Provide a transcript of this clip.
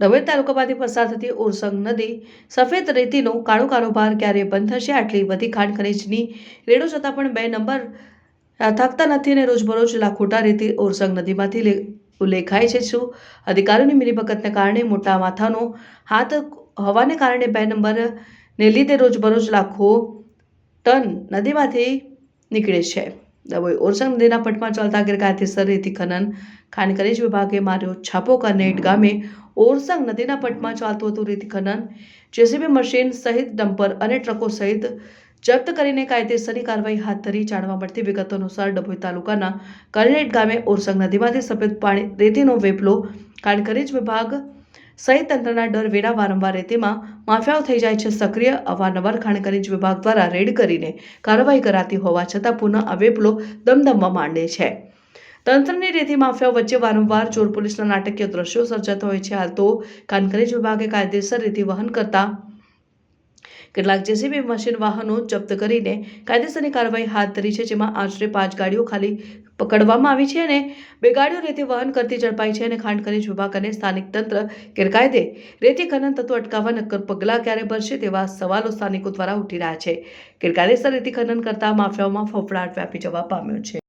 ડભોઈ તાલુકામાંથી પસાર થતી ઓરસંગ નદી સફેદ રેતીનો કાળો કારોબાર ક્યારે બંધ થશે? આટલી બધી ખાણ ખનીજની રેડો છતાં પણ બે નંબર થાકતા નથી અને રોજબરોજ લાખોટા રેતી ઓરસંગ નદીમાંથી ઉલ્લેખાય છે શું? અધિકારીઓની મિલીભગતને કારણે મોટા માથાનો હાથ હોવાને કારણે બે નંબરને લીધે રોજબરોજ લાખો ટન નદીમાંથી નીકળે છે. ડભોઈ ઓરસંગ નદીના પટમાં ચાલતા ગેરકાયદેસર રેતી ખનન ખાણ ખનીજ વિભાગે માર્યો છાપો કરનેટ ગામે ઓરસંગ નદીના પટમાં ચાલતું હતું રેતી ખનન. જેસીબી મશીન સહિત ડમ્પર અને ટ્રકો સહિત જપ્ત કરીને કાયદેસરની કાર્યવાહી હાથ ધરી જાણવા મળતી વિગતો અનુસાર ડભોઈ તાલુકાના કરનેટ ગામે ઓરસંગ નદીમાંથી સફેદ પાણી રેતીનો વેપલો ખાણ ખનીજ વિભાગ સહિત ડર વેરા વારંવાર રેતીમાં માફિયાઓ થઈ જાય છે. સક્રિય અવારનવાર ખાણ ખનીજ વિભાગ દ્વારા રેડ કરીને કાર્યવાહી કરાતી હોવા છતાં પુનઃ આ દમદમવા માંડે છે. તંત્રની રેતી માફિયાઓ વચ્ચે વારંવાર ચોર પોલીસના નાટકીય દ્રશ્યો સર્જાતા હોય છે. હાલ તો ખનીજ વિભાગે કાયદેસર રેતી વહન કરતા કેટલાક જેસીબી મશીન વાહનો જપ્ત કરીને કાયદેસરની કાર્યવાહી હાથ ધરી છે, જેમાં આશરે પાંચ ગાડીઓ ખાલી પકડવામાં આવી છે અને બે ગાડીઓ રેતી વહન કરતી ઝડપાઈ છે અને ખાણ ખનીજ વિભાગ અને સ્થાનિક તંત્ર ગેરકાયદે રેતી ખનન તત્વો અટકાવવા નક્કર પગલાં ક્યારે ભરશે તેવા સવાલો સ્થાનિકો દ્વારા ઉઠી રહ્યા છે. ગેરકાયદેસર રેતી ખનન કરતા માફિયાઓમાં ફફડાટ વ્યાપી જવા પામ્યો છે.